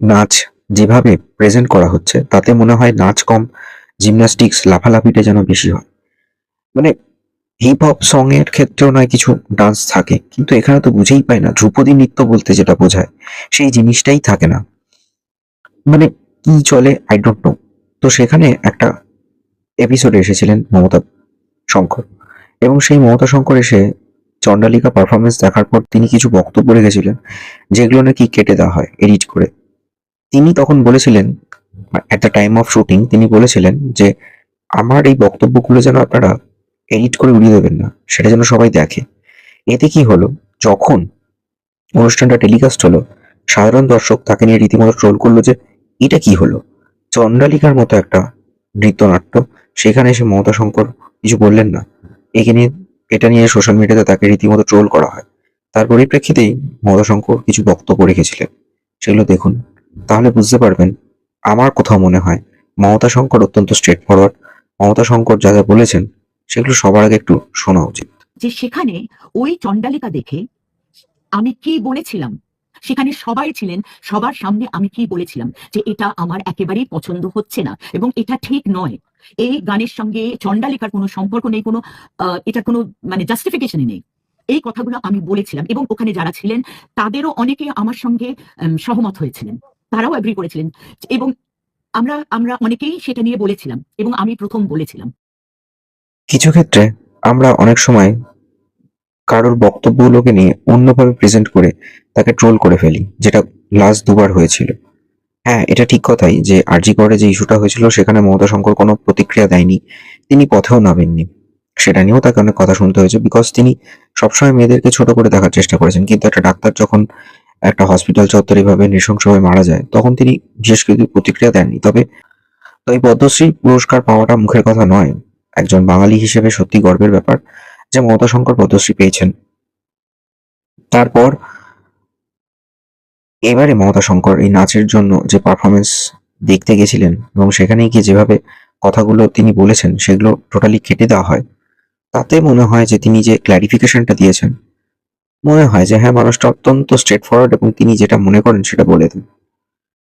নাচ যেভাবে প্রেজেন্ট করা হচ্ছে, তাতে মনে হয় নাচ কম জিমন্যাস্টিক্স লাফালাফিটা যেন বেশি হয়। মানে হিপ হপ সং এর ক্ষেত্রেও নয়, কিছু ডান্স থাকে, কিন্তু এখানে তো বুঝেই পায় না, ধ্রুপদী নৃত্য বলতে যেটা বোঝায়, সেই জিনিসটাই থাকে না। মানে কি চলে আই ডোন্ট নো তো সেখানে একটা এপিসোডে এসেছিলেন মমতা শঙ্কর। এবং সেই মমতা শঙ্কর এসে চণ্ডালিকা পারফরমেন্স দেখার পর তিনি কিছু বক্তব্য রেখেছিলেন, যেগুলো নাকি কেটে দেওয়া হয় এডিট করে। তিনি তখন বলেছিলেন at the time of shooting তিনি বলেছিলেন যে, আমার এই বক্তব্যগুলো যেন আপনারা এডিট করে উড়িয়ে দেবেন না, সেটা যেন সবাই দেখে। এতে কি হলো? যখন অনুষ্ঠানটা টেলিকাস্ট হলো, সাধারণ দর্শক তাকে নিয়ে রীতিমতো ট্রোল করল যে, এটা কি হলো? চণ্ডালিকার মতো একটা নৃত্যনাট্য, সেখানে এসে মমতা শঙ্কর কিছু বললেন না। একে নিয়ে, এটা নিয়ে সোশ্যাল মিডিয়াতে তাকে রীতিমতো ট্রোল করা হয়। তার পরিপ্রেক্ষিতেই মমতা শঙ্কর কিছু বক্তব্য রেখেছিলেন। সেগুলো দেখুন। তাহলে বুঝতে পারবেন, আমার কোথাও মনে হয় মমতা শঙ্কর অত্যন্ত স্ট্রেট ফরওয়ার্ড মমতা শঙ্কর যা যা বলেছেন, সেগুলো সবার আগে একটু শোনা উচিত। যে সেখানে ওই চণ্ডালিকা দেখে আমি কি বলেছিলাম? সেখানে সবাই ছিলেন, সবার সামনে আমি কি বলেছিলাম? যে এটা আমার একেবারেই পছন্দ হচ্ছে না এবং এটা ঠিক নয়। এই গানের সঙ্গে চণ্ডালিকার কোনো সম্পর্ক নেই, কোনো এটার কোনো মানে জাস্টিফিকেশনই নেই। এই কথাগুলো আমি বলেছিলাম এবং ওখানে যারা ছিলেন, তাদেরও অনেকে আমার সঙ্গে সহমত হয়েছিলেন। তারাও এগ্রি করেছিলেন। এবং আমরা আমরা অনেকেই সেটা নিয়ে বলেছিলাম এবং আমি প্রথম বলেছিলাম। কিছু ক্ষেত্রে আমরা অনেক সময় কারোর বক্তব্যগুলোকে নিয়ে অন্যভাবে প্রেজেন্ট করে তাকে ট্রোল করে ফেলি, যেটা লাস্ট দুবার হয়েছিল। হ্যাঁ এটা ঠিক কথাই যে আরজি করে যে ইস্যুটা হয়েছিল সেখানে মমতা শঙ্কর কোনো প্রতিক্রিয়া দেয়নি, তিনি পথেও নামেননি। সেটা নিয়েও তাকে অনেক কথা শুনতে হয়েছে বিকজ তিনি সবসময় মেয়েদেরকে ছোট করে দেখার চেষ্টা করেছেন। কিন্তু একটা ডাক্তার যখন একটা হসপিটাল চত্বরে ভাবে নৃশংসভাবে মারা যায়, তখন তিনি বিশেষ কিছু প্রতিক্রিয়া দেননি। তবে তো এই পদ্মশ্রী পুরস্কার পাওয়াটা মুখের কথা নয়। একজন বাঙালি হিসেবে সত্যি গর্বের ব্যাপার যে মমতা শঙ্কর পদ্মশ্রী পেয়েছেন। তারপর, এবারে মমতা শঙ্কর এই নাচের জন্য যে পারফরমেন্স দেখতে গেছিলেন এবং সেখানে গিয়ে যেভাবে কথাগুলো তিনি বলেছেন, সেগুলো টোটালি কেটে দেওয়া হয়। তাতে মনে হয় যে তিনি যে ক্ল্যারিফিকেশনটা দিয়েছেন মনে হয় যে হ্যাঁ মানুষটা অত্যন্ত স্ট্রেট ফরওয়ার্ড এবং তিনি যেটা মনে করেন সেটা বলে দেন।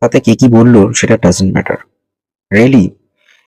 তাতে কে কি বলল সেটা ডাজেন্ট ম্যাটার রিয়েলি